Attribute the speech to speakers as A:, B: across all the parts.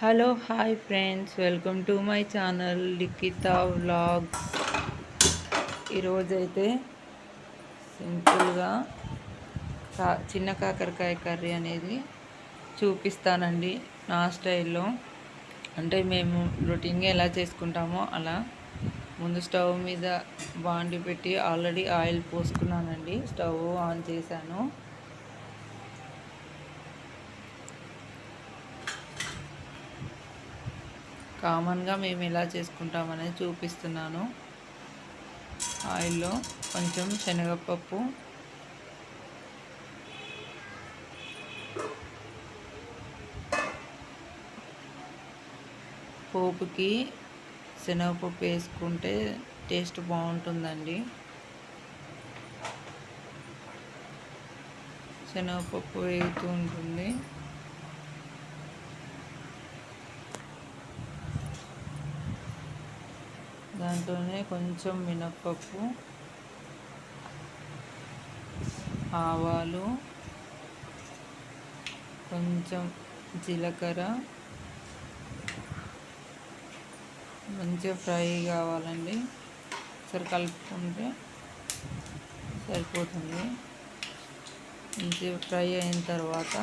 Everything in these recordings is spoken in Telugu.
A: Hello hi friends. Welcome to my channel Likhitha vlogs. ఈరోజైతే సింపుల్గా కా చిన్న కాకరకాయ కర్రీ అనేది చూపిస్తానండి నా స్టైల్లో. అంటే మేము రొటీన్గా ఎలా చేసుకుంటామో అలా ముందు స్టవ్ మీద బాండి పెట్టి ఆల్రెడీ ఆయిల్ పోసుకున్నానండి. స్టవ్ ఆన్ చేశాను. కామన్గా మేము ఎలా చేసుకుంటామనేది చూపిస్తున్నాను. ఆయిల్లో కొంచెం శనగపప్పు. పోపుకి శనగపప్పు వేసుకుంటే టేస్ట్ బాగుంటుందండి. శనగపప్పు వేగుతూ ఉంటుంది. దాంట్లోనే కొంచెం మినప్పప్పు ఆవాలు కొంచెం జీలకర్ర మంచిగా ఫ్రై కావాలండి. సరి కలుపుకుంటే సరిపోతుంది. మంచిగా ఫ్రై అయిన తర్వాత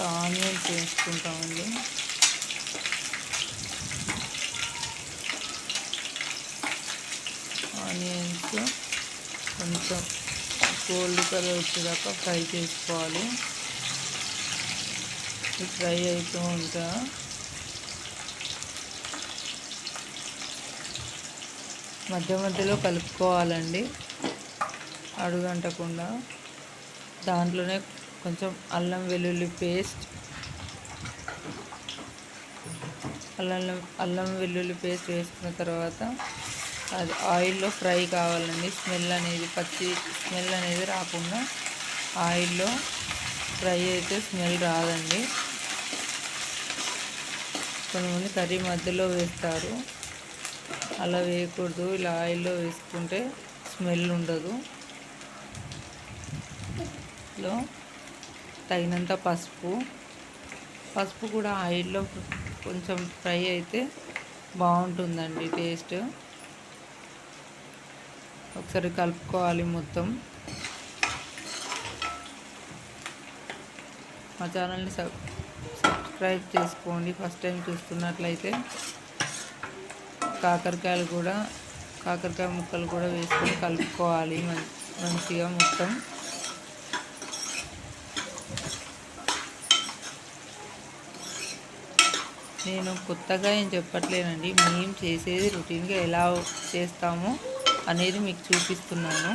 A: ఆనియన్స్ వేసుకుంటామండి. ఆనియన్స్ కొంచెం గోల్డ్ కలర్ వచ్చేదాకా ఫ్రై చేసుకోవాలి. ఫ్రై అవుతూ ఉంటా. మధ్య మధ్యలో కలుపుకోవాలండి. అడుగంటకుండా. దాంట్లోనే కొంచెం అల్లం వెల్లుల్లి పేస్ట్. అల్లం అల్లం వెల్లుల్లి పేస్ట్ వేసుకున్న తర్వాత అది ఆయిల్లో ఫ్రై కావాలండి. స్మెల్ అనేది పచ్చి స్మెల్ అనేది రాకుండా ఆయిల్లో ఫ్రై అయితే స్మెల్ రాదండి. కొంతమంది కర్రీ మధ్యలో వేస్తారు. అలా వేయకూడదు. ఇలా ఆయిల్లో వేసుకుంటే స్మెల్ ఉండదు. లో తగినంత పసుపు. పసుపు కూడా ఆయిల్లో కొంచెం ఫ్రై అయితే బాగుంటుందండి టేస్ట్. ఒకసారి కలుపుకోవాలి మొత్తం. మా ఛానల్ని సబ్ సబ్స్క్రైబ్ చేసుకోండి. ఫస్ట్ టైం చూస్తున్నట్లయితే కాకరకాయలు కూడా కాకరకాయ ముక్కలు కూడా వేసుకొని కలుపుకోవాలి మంచిగా మొత్తం. నేను కొత్తగా ఏం చెప్పట్లేనండి. మేము చేసేది రొటీన్గా ఎలా చేస్తామో అనేది మీకు చూపిస్తున్నాను.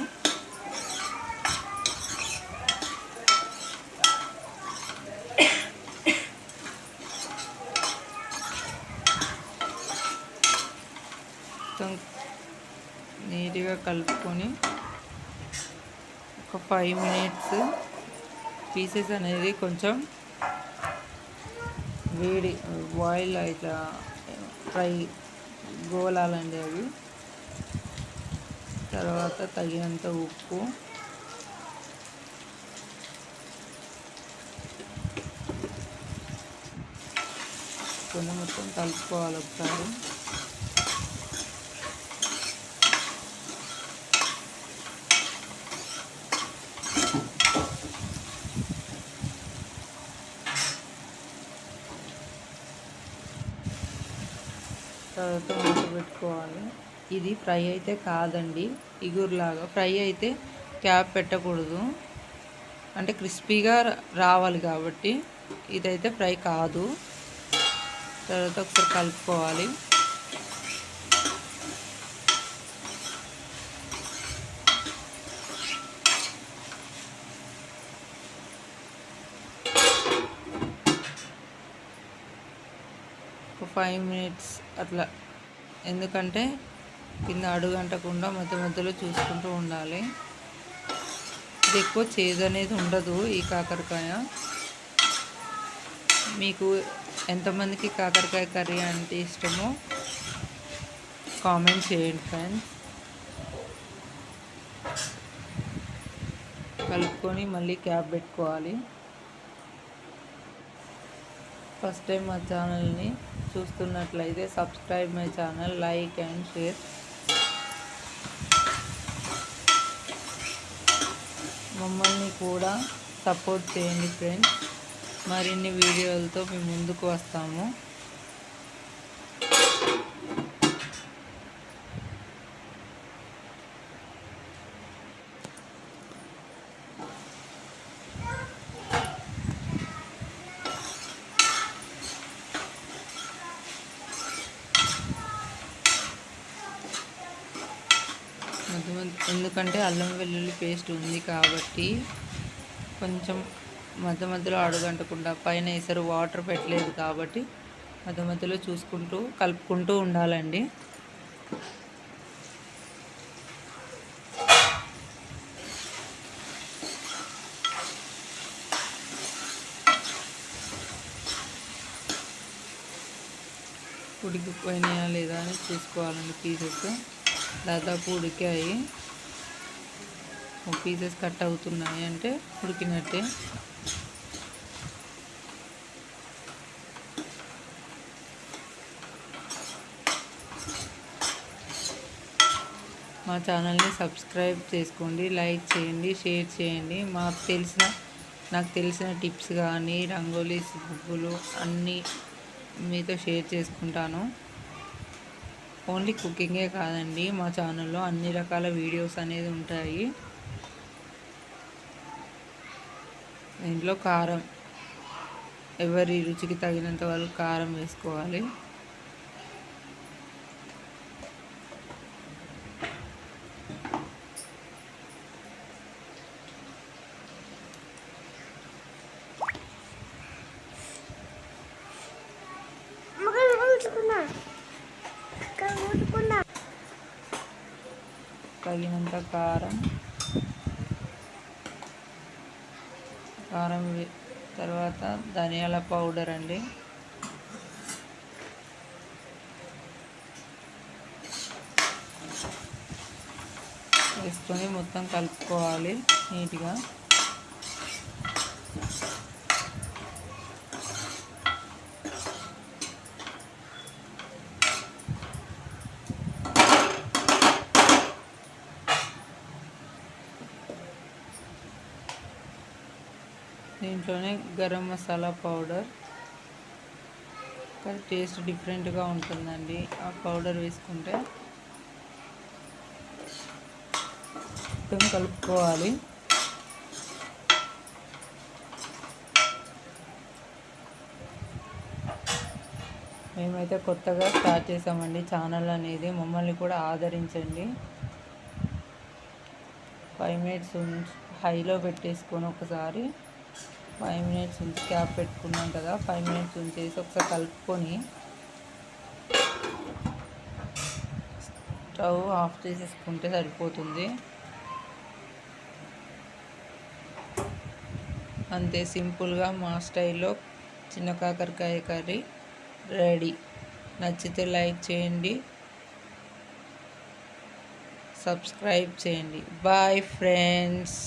A: మొత్తం నీట్గా కలుపుకొని ఒక ఫైవ్ మినిట్స్ పీసెస్ అనేది కొంచెం వేడి బాయిల్ ఇట్లా ఫ్రై గోలాలండి అవి. తర్వాత తగినంత ఉప్పు. కొన్ని మొత్తం కలుపుకోవాలి ఒకసారి. తర్వాత మూత పెట్టుకోవాలి. ఇది ఫ్రై అయితే కాదండి ఇగురులాగా. ఫ్రై అయితే క్యాప్ పెట్టకూడదు. అంటే క్రిస్పీగా రావాలి కాబట్టి ఇదైతే ఫ్రై కాదు. తర్వాత ఒకసారి కలుపుకోవాలి. ఒక ఫైవ్ మినిట్స్ అట్లా. ఎందుకంటే కింద అడుగంటకుండా మధ్య మధ్యలో చూసుకుంటూ ఉండాలి. ఇది ఎక్కువ చేదు అనేది ఉండదు ఈ కాకరకాయ. మీకు ఎంతమందికి కాకరకాయ కర్రీ అంటే ఇష్టమో కామెంట్ చేయండి ఫ్రెండ్స్. కలుపుకొని మళ్ళీ క్యాప్ పెట్టుకోవాలి. ఫస్ట్ టైం మా ఛానల్ని చూస్తున్నట్లయితే subscribe my channel like and share. మమ్మల్ని కూడా సపోర్ట్ చేయండి ఫ్రెండ్స్. మరిన్ని వీడియోలతో మేము ముందుకు వస్తాము. ఎందుకంటే అల్లం వెల్లుల్లి పేస్ట్ ఉంది కాబట్టి కొంచెం మధ్య మధ్యలో అడుగంటకుండా పైన వేసారు వాటర్ పెట్టలేదు కాబట్టి మధ్య మధ్యలో చూసుకుంటూ కలుపుకుంటూ ఉండాలండి. ఉడికిపోయినాయా లేదా అని చూసుకోవాలండి పీసెస్. దాదాపు ఉడికాయి. పీసెస్ కట్ అవుతున్నాయి అంటే ఉడికినట్టే. మా ఛానల్ని సబ్స్క్రైబ్ చేసుకోండి లైక్ చేయండి షేర్ చేయండి. మాకు తెలిసిన నాకు తెలిసిన టిప్స్ కానీ రంగోలీస్ బుగ్గులు అన్నీ మీతో షేర్ చేసుకుంటాను. ఓన్లీ కుకింగే కాదండి మా ఛానల్లో అన్ని రకాల వీడియోస్ అనేది ఉంటాయి. ఇంట్లో కారం. ఎవరి రుచికి తగినంత వాళ్ళు కారం వేసుకోవాలి. తగినంత కారం. కారం తర్వాత ధనియాల పౌడర్ అండి. వేసుకొని మొత్తం కలుపుకోవాలి నీట్గా. దీంట్లోనే గరం మసాలా పౌడర్. టేస్ట్ డిఫరెంట్గా ఉంటుందండి. ఆ పౌడర్ వేసుకుంటే మొత్తం కలుపుకోవాలి. మేమైతే కొత్తగా స్టార్ట్ చేసామండి ఛానల్ అనేది. మమ్మల్ని కూడా ఆదరించండి. ఫైవ్ మినిట్స్ హైలో పెట్టేసుకొని ఒకసారి. ఫైవ్ మినిట్స్ ఉంచి క్యాప్ పెట్టుకున్నాం కదా ఫైవ్ మినిట్స్ ఉంచేసి ఒకసారి కలుపుకొని స్టవ్ ఆఫ్ చేసేసుకుంటే సరిపోతుంది. అంతే సింపుల్గా మా స్టైల్లో చిన్న కాకరకాయ కర్రీ రెడీ. నచ్చితే లైక్ చేయండి సబ్స్క్రైబ్ చేయండి. Bye friends